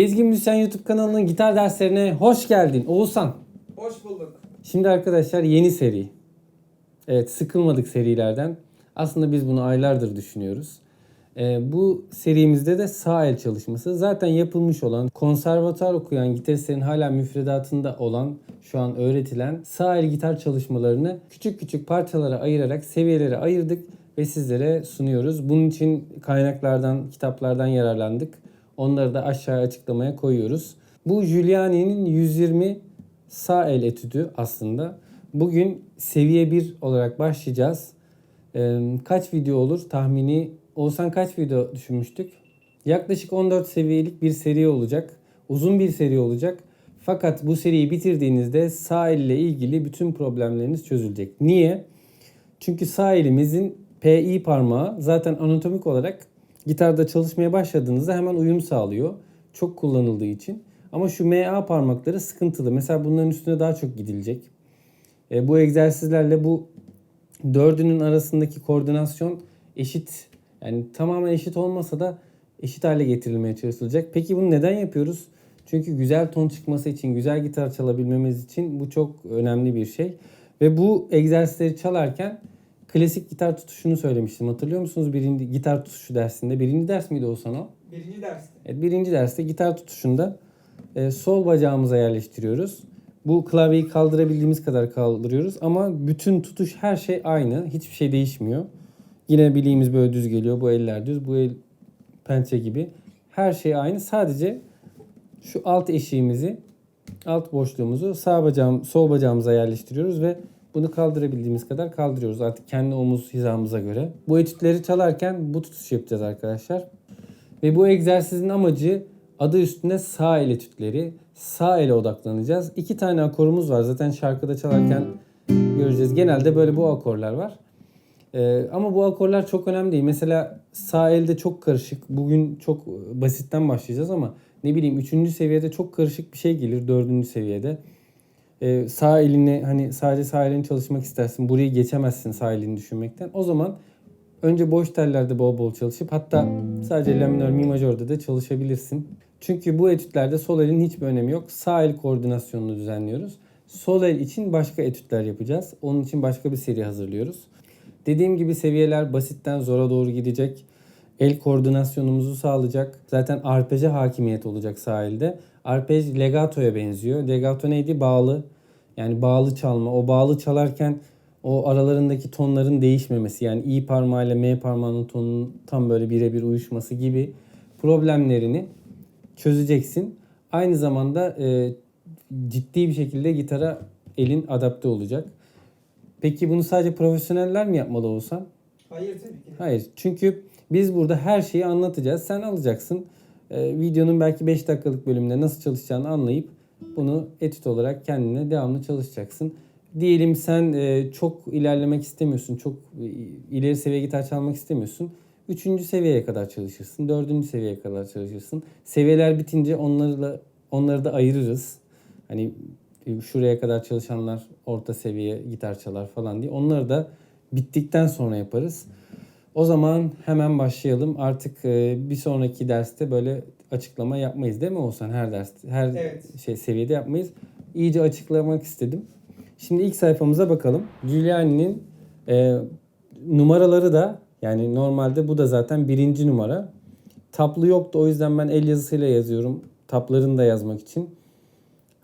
Gezgin Müzisyen YouTube kanalının gitar derslerine hoş geldin Oğuzhan. Hoş bulduk. Şimdi arkadaşlar yeni seri. Evet sıkılmadık serilerden. Aslında biz bunu aylardır düşünüyoruz. Ee, bu serimizde de sağ el çalışması. Zaten yapılmış olan, konservatuar okuyan gitaristlerin hala müfredatında olan, şu an öğretilen sağ el gitar çalışmalarını küçük küçük parçalara ayırarak seviyelere ayırdık ve sizlere sunuyoruz. Bunun için kaynaklardan, kitaplardan yararlandık. Onları da aşağıya açıklamaya koyuyoruz. Bu Giuliani'nin 120 sağ el etüdü aslında. Bugün seviye 1 olarak başlayacağız. Ee, kaç video olur tahmini? Olsan kaç video düşünmüştük? Yaklaşık 14 seviyelik bir seri olacak. Uzun bir seri olacak. Fakat bu seriyi bitirdiğinizde sağ elle ilgili bütün problemleriniz çözülecek. Niye? Çünkü sağ elimizin PI parmağı zaten anatomik olarak gitarda çalışmaya başladığınızda hemen uyum sağlıyor. Çok kullanıldığı için. Ama şu MA parmakları sıkıntılı. Mesela bunların üstüne daha çok gidilecek. E, bu egzersizlerle bu dördünün arasındaki koordinasyon eşit. Yani tamamen eşit olmasa da eşit hale getirilmeye çalışılacak. Peki bunu neden yapıyoruz? Çünkü güzel ton çıkması için, güzel gitar çalabilmemiz için bu çok önemli bir şey. Ve bu egzersizleri çalarken klasik gitar tutuşunu söylemiştim. Hatırlıyor musunuz? Birinci gitar tutuşu dersinde. Birinci ders miydi o sana? Birinci derste. Evet, birinci derste gitar tutuşunda e, sol bacağımıza yerleştiriyoruz. Bu klavyeyi kaldırabildiğimiz kadar kaldırıyoruz ama bütün tutuş her şey aynı. Hiçbir şey değişmiyor. Yine bileğimiz böyle düz geliyor. Bu eller düz, bu el pençe gibi. Her şey aynı. Sadece şu alt eşiğimizi, alt boşluğumuzu sağ bacağım, sol bacağımıza yerleştiriyoruz ve bunu kaldırabildiğimiz kadar kaldırıyoruz artık kendi omuz hizamıza göre. Bu etütleri çalarken bu tutuş yapacağız arkadaşlar. Ve bu egzersizin amacı adı üstünde sağ el etütleri. Sağ ele odaklanacağız. İki tane akorumuz var. Zaten şarkıda çalarken göreceğiz. Genelde böyle bu akorlar var. Ee, ama bu akorlar çok önemli değil. Mesela sağ elde çok karışık. Bugün çok basitten başlayacağız ama ne bileyim üçüncü seviyede çok karışık bir şey gelir dördüncü seviyede. Ee, sağ elini hani sadece sağ elini çalışmak istersin. Burayı geçemezsin sağ elini düşünmekten. O zaman önce boş tellerde bol bol çalışıp hatta sadece la minör mi majörde de çalışabilirsin. Çünkü bu etütlerde sol elin hiçbir önemi yok. Sağ el koordinasyonunu düzenliyoruz. Sol el için başka etütler yapacağız. Onun için başka bir seri hazırlıyoruz. Dediğim gibi seviyeler basitten zora doğru gidecek. El koordinasyonumuzu sağlayacak. Zaten arpeje hakimiyet olacak sağ elde. Arpej legatoya benziyor. Legato neydi? Bağlı. Yani bağlı çalma. O bağlı çalarken o aralarındaki tonların değişmemesi yani i parmağıyla m parmağının tonunun tam böyle birebir uyuşması gibi problemlerini çözeceksin. Aynı zamanda e, ciddi bir şekilde gitara elin adapte olacak. Peki bunu sadece profesyoneller mi yapmalı olsan? Hayır tabii ki. Hayır. Çünkü biz burada her şeyi anlatacağız. Sen alacaksın. E, videonun belki 5 dakikalık bölümünde nasıl çalışacağını anlayıp bunu etüt olarak kendine devamlı çalışacaksın. Diyelim sen e, çok ilerlemek istemiyorsun. Çok e, ileri seviye gitar çalmak istemiyorsun. Üçüncü seviyeye kadar çalışırsın. Dördüncü seviyeye kadar çalışırsın. Seviyeler bitince onlarla onları da ayırırız. Hani e, şuraya kadar çalışanlar orta seviye gitar çalar falan diye. Onları da bittikten sonra yaparız. O zaman hemen başlayalım. Artık e, bir sonraki derste böyle açıklama yapmayız değil mi Oğuzhan? Her ders, her Evet. şey seviyede yapmayız. İyice açıklamak istedim. Şimdi ilk sayfamıza bakalım. Giuliani'nin e, numaraları da yani normalde bu da zaten birinci numara. Taplı yoktu o yüzden ben el yazısıyla yazıyorum. Taplarını da yazmak için.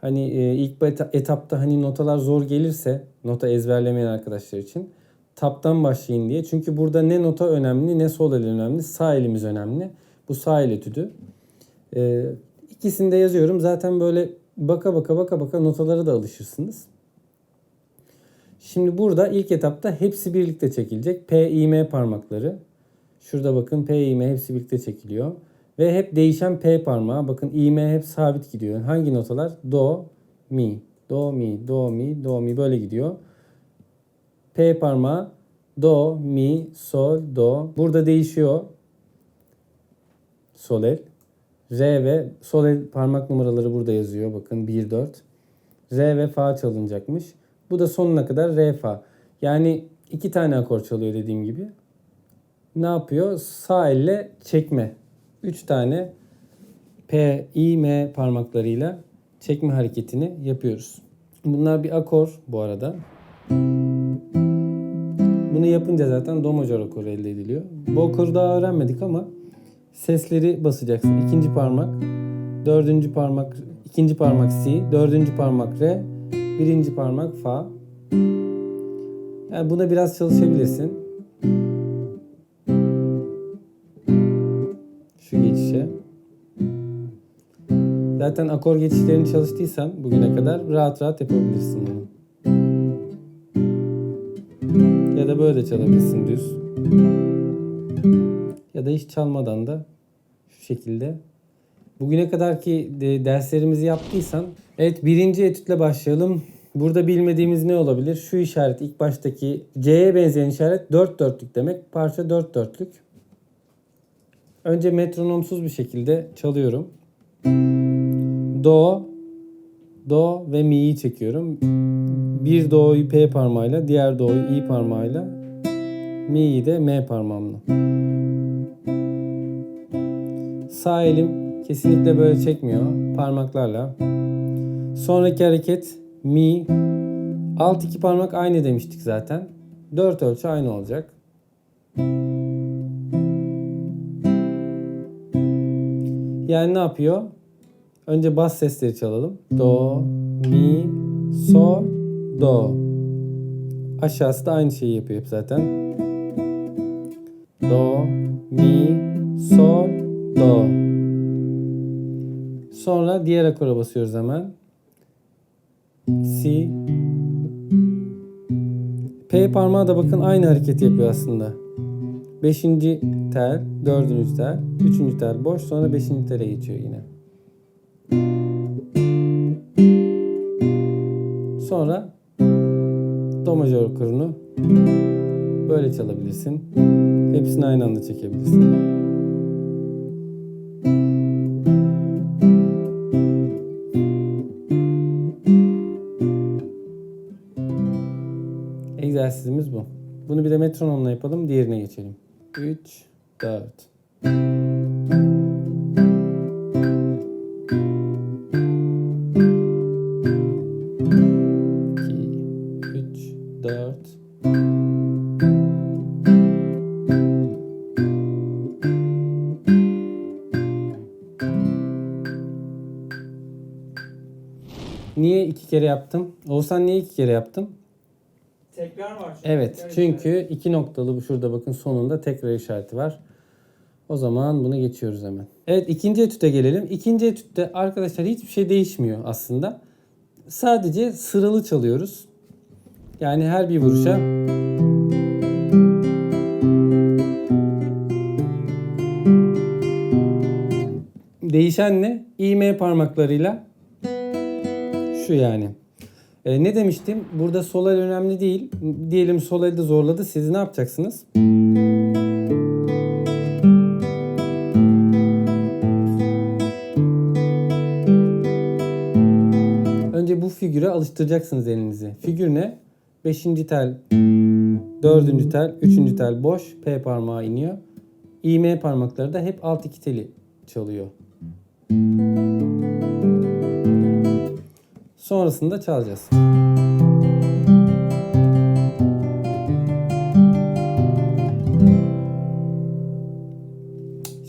Hani e, ilk etapta hani notalar zor gelirse nota ezberlemeyen arkadaşlar için taptan başlayın diye. Çünkü burada ne nota önemli ne sol el önemli. Sağ elimiz önemli. Bu sağ el etüdü. E, ikisini de yazıyorum. Zaten böyle baka baka baka baka notalara da alışırsınız. Şimdi burada ilk etapta hepsi birlikte çekilecek. P, I, M parmakları. Şurada bakın P, I, M hepsi birlikte çekiliyor. Ve hep değişen P parmağı. Bakın I, M hep sabit gidiyor. Hangi notalar? Do, Mi. Do, Mi, Do, Mi, Do, Mi böyle gidiyor. P parmağı Do, Mi, Sol, Do. Burada değişiyor. Sol el. R ve sol el parmak numaraları burada yazıyor. Bakın 1, 4. R ve Fa çalınacakmış. Bu da sonuna kadar R, Fa. Yani iki tane akor çalıyor dediğim gibi. Ne yapıyor? Sağ elle çekme. Üç tane P, I, M parmaklarıyla çekme hareketini yapıyoruz. Bunlar bir akor bu arada. Bunu yapınca zaten do majör akoru elde ediliyor. Bu akoru daha öğrenmedik ama sesleri basacaksın. İkinci parmak, dördüncü parmak, ikinci parmak Si, dördüncü parmak Re, birinci parmak Fa. Yani buna biraz çalışabilirsin. Şu geçişe. Zaten akor geçişlerini çalıştıysan bugüne kadar rahat rahat yapabilirsin bunu. Da böyle çalabilirsin düz. Ya da hiç çalmadan da şu şekilde. Bugüne kadarki de derslerimizi yaptıysan evet birinci etütle başlayalım. Burada bilmediğimiz ne olabilir? Şu işaret ilk baştaki C'ye benzeyen işaret dört dörtlük demek. Parça dört dörtlük. Önce metronomsuz bir şekilde çalıyorum. Do, do ve mi'yi çekiyorum. Bir do'yu P parmağıyla, diğer do'yu i parmağıyla, mi'yi de M parmağımla. Sağ elim kesinlikle böyle çekmiyor parmaklarla. Sonraki hareket mi. Alt iki parmak aynı demiştik zaten. Dört ölçü aynı olacak. Yani ne yapıyor? Önce bas sesleri çalalım. Do, mi, sol, do. Aşağısı da aynı şeyi yapıyor zaten. Do, mi, sol, do. Sonra diğer akora basıyoruz hemen. Si. P parmağı da bakın aynı hareketi yapıyor aslında. Beşinci tel, dördüncü tel, üçüncü tel boş sonra beşinci tele geçiyor yine. Sonra do majör akorunu böyle çalabilirsin. Hepsini aynı anda çekebilirsin. Egzersizimiz bu. Bunu bir de metronomla yapalım. Diğerine geçelim. 3, 4. dört. Niye iki kere yaptım? Oğuzhan niye iki kere yaptım? Tekrar var. çünkü. Evet Tekrar çünkü işareti. iki noktalı bu şurada bakın sonunda tekrar işareti var. O zaman bunu geçiyoruz hemen. Evet ikinci etüte gelelim. İkinci etütte arkadaşlar hiçbir şey değişmiyor aslında. Sadece sıralı çalıyoruz. Yani her bir vuruşa değişen ne? İğme parmaklarıyla şu yani. E, ne demiştim? Burada sol el önemli değil. Diyelim sol elde zorladı. Siz ne yapacaksınız? Önce bu figüre alıştıracaksınız elinizi. Figür ne? Beşinci tel, dördüncü tel, üçüncü tel boş. P parmağı iniyor. İğme parmakları da hep alt iki teli çalıyor. Sonrasında çalacağız.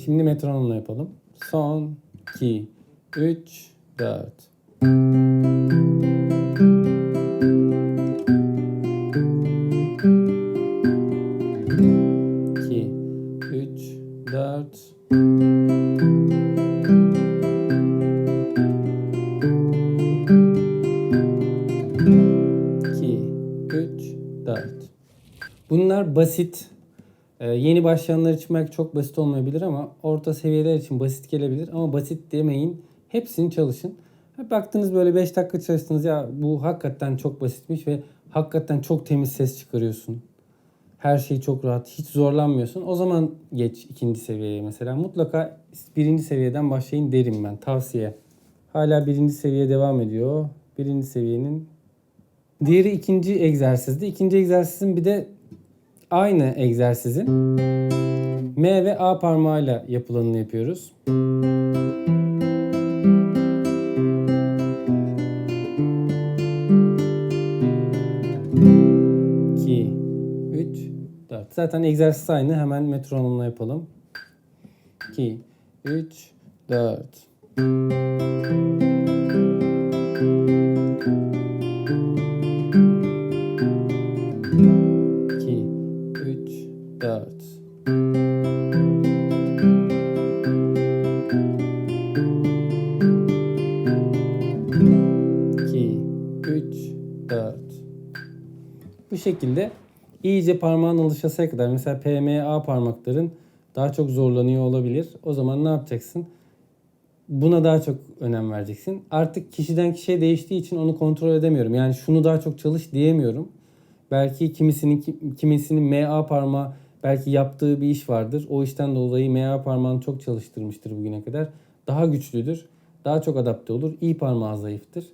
Şimdi metronomla yapalım. Son, 2, 3, 4. 2, 3, 4. Bunlar basit. Ee, yeni başlayanlar için belki çok basit olmayabilir ama orta seviyeler için basit gelebilir. Ama basit demeyin. Hepsini çalışın. Baktınız böyle 5 dakika çalıştınız ya bu hakikaten çok basitmiş ve hakikaten çok temiz ses çıkarıyorsun her şey çok rahat. Hiç zorlanmıyorsun. O zaman geç ikinci seviyeye mesela. Mutlaka birinci seviyeden başlayın derim ben. Tavsiye. Hala birinci seviye devam ediyor. Birinci seviyenin Diğeri ikinci egzersizdi. İkinci egzersizin bir de aynı egzersizin M ve A parmağıyla yapılanını yapıyoruz. Zaten egzersiz aynı. Hemen metronomla yapalım. 2, 3, 4. İki, üç, dört. İki, üç, dört. Bu şekilde iyice parmağın alışasıya kadar mesela PMA parmakların daha çok zorlanıyor olabilir. O zaman ne yapacaksın? Buna daha çok önem vereceksin. Artık kişiden kişiye değiştiği için onu kontrol edemiyorum. Yani şunu daha çok çalış diyemiyorum. Belki kimisinin kimisinin MA parmağı belki yaptığı bir iş vardır. O işten dolayı MA parmağını çok çalıştırmıştır bugüne kadar. Daha güçlüdür. Daha çok adapte olur. İyi parmağı zayıftır.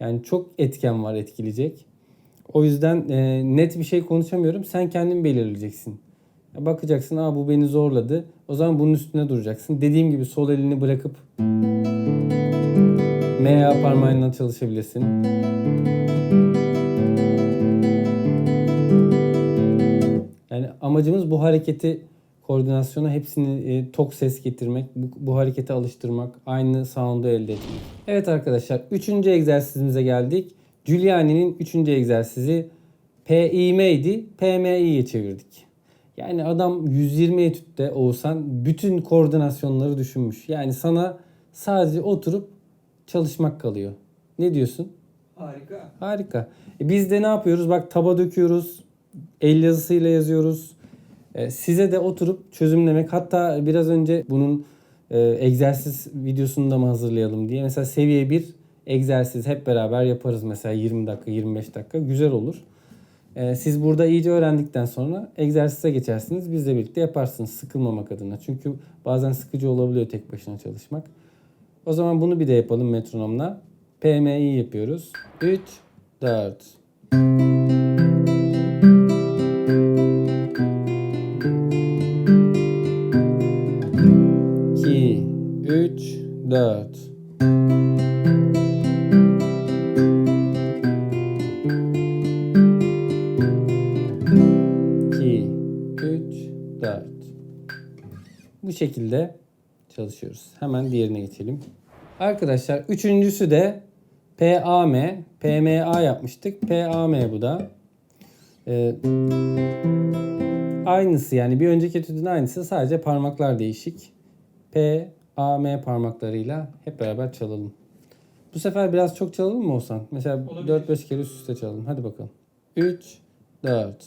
Yani çok etken var etkileyecek. O yüzden e, net bir şey konuşamıyorum. Sen kendin belirleyeceksin. Bakacaksın, aa bu beni zorladı. O zaman bunun üstüne duracaksın. Dediğim gibi sol elini bırakıp MA parmağıyla çalışabilirsin. Yani amacımız bu hareketi koordinasyona hepsini e, tok ses getirmek, bu, bu harekete alıştırmak, aynı sound'u elde etmek. Evet arkadaşlar, üçüncü egzersizimize geldik. Giuliani'nin üçüncü egzersizi PIM'ydi, PMI'ye çevirdik. Yani adam 120 etütte Oğuzhan bütün koordinasyonları düşünmüş. Yani sana sadece oturup çalışmak kalıyor. Ne diyorsun? Harika. Harika. E biz de ne yapıyoruz? Bak taba döküyoruz. El yazısıyla yazıyoruz. E, size de oturup çözümlemek. Hatta biraz önce bunun e, egzersiz videosunu da mı hazırlayalım diye. Mesela seviye 1 egzersiz hep beraber yaparız. Mesela 20 dakika, 25 dakika. Güzel olur. E, siz burada iyice öğrendikten sonra egzersize geçersiniz. Bizle birlikte yaparsınız sıkılmamak adına. Çünkü bazen sıkıcı olabiliyor tek başına çalışmak. O zaman bunu bir de yapalım metronomla. PMI yapıyoruz. 3, 4. şekilde çalışıyoruz. Hemen diğerine geçelim. Arkadaşlar üçüncüsü de PAM, PMA yapmıştık. PAM bu da. Ee, aynısı yani bir önceki etüdün aynısı sadece parmaklar değişik. P, A, M parmaklarıyla hep beraber çalalım. Bu sefer biraz çok çalalım mı Oğuzhan? Mesela Olabilir. 4-5 kere üst üste çalalım. Hadi bakalım. 3, 4.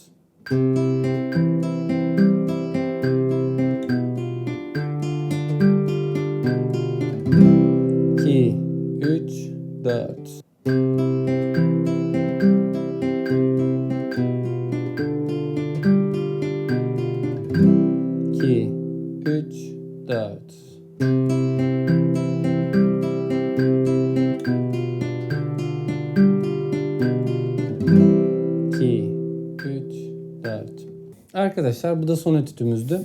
Arkadaşlar bu da son etütümüzdü.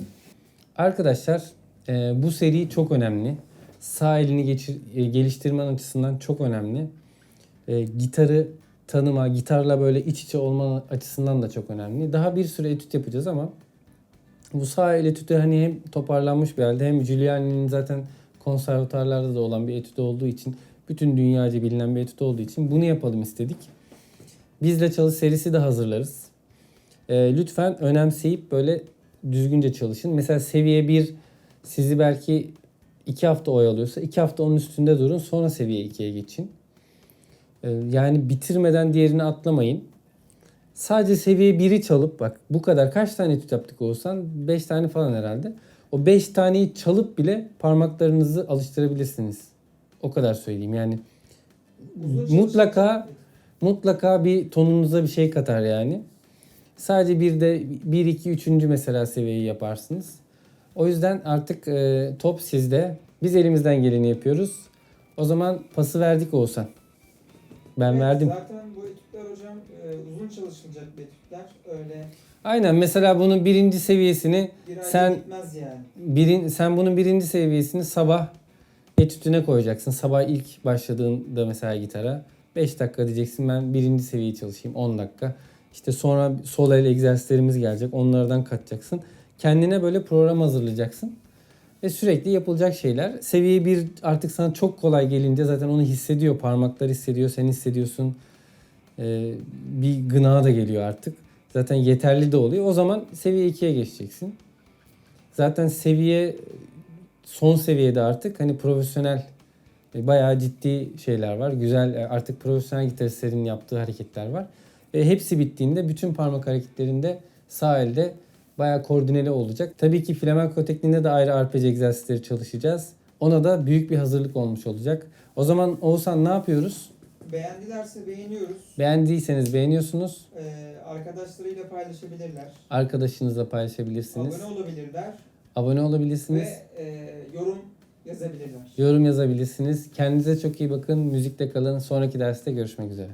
Arkadaşlar e, bu seri çok önemli. Sağ elini geçir, e, geliştirmen açısından çok önemli. E, gitarı tanıma, gitarla böyle iç içe olma açısından da çok önemli. Daha bir süre etüt yapacağız ama bu sağ el etütü hani hem toparlanmış bir halde hem Giuliani'nin zaten konservatuarlarda da olan bir etüt olduğu için bütün dünyaca bilinen bir etüt olduğu için bunu yapalım istedik. Bizle çalış serisi de hazırlarız. E, lütfen önemseyip böyle düzgünce çalışın. Mesela seviye 1 sizi belki 2 hafta oyalıyorsa 2 hafta onun üstünde durun sonra seviye 2'ye geçin. E, yani bitirmeden diğerini atlamayın. Sadece seviye 1'i çalıp bak bu kadar kaç tane etüt yaptık olsan 5 tane falan herhalde. O 5 taneyi çalıp bile parmaklarınızı alıştırabilirsiniz. O kadar söyleyeyim yani. Uzun Mutlaka mutlaka bir tonunuza bir şey katar yani. Sadece bir de 1 2 3. mesela seviyeyi yaparsınız. O yüzden artık e, top sizde. Biz elimizden geleni yapıyoruz. O zaman pası verdik Oğuzhan. Ben Evet, verdim. Zaten bu etütler hocam e, uzun çalışılacak bir etütler. Öyle Aynen mesela bunun birinci seviyesini bir Sen- yani. birin, sen bunun birinci seviyesini sabah etütüne koyacaksın. Sabah ilk başladığında mesela gitara 5 dakika diyeceksin ben birinci seviyeyi çalışayım 10 dakika. İşte sonra sol el egzersizlerimiz gelecek. Onlardan katacaksın. Kendine böyle program hazırlayacaksın. Ve sürekli yapılacak şeyler. Seviye 1 artık sana çok kolay gelince zaten onu hissediyor. Parmaklar hissediyor, sen hissediyorsun. Ee, bir gına da geliyor artık. Zaten yeterli de oluyor. O zaman seviye 2'ye geçeceksin. Zaten seviye son seviyede artık hani profesyonel e, bayağı ciddi şeyler var. Güzel e, artık profesyonel gitaristlerin yaptığı hareketler var. Ve hepsi bittiğinde bütün parmak hareketlerinde sağ elde bayağı koordineli olacak. Tabii ki flamenco tekniğinde de ayrı arpej egzersizleri çalışacağız. Ona da büyük bir hazırlık olmuş olacak. O zaman Oğuzhan ne yapıyoruz? Beğendilerse beğeniyoruz. Beğendiyseniz beğeniyorsunuz. Ee, arkadaşlarıyla paylaşabilirler. Arkadaşınızla paylaşabilirsiniz. Abone olabilirler. Abone olabilirsiniz. Ve e, yorum yazabilirler. Yorum yazabilirsiniz. Kendinize çok iyi bakın. Müzikte kalın. Sonraki derste görüşmek üzere.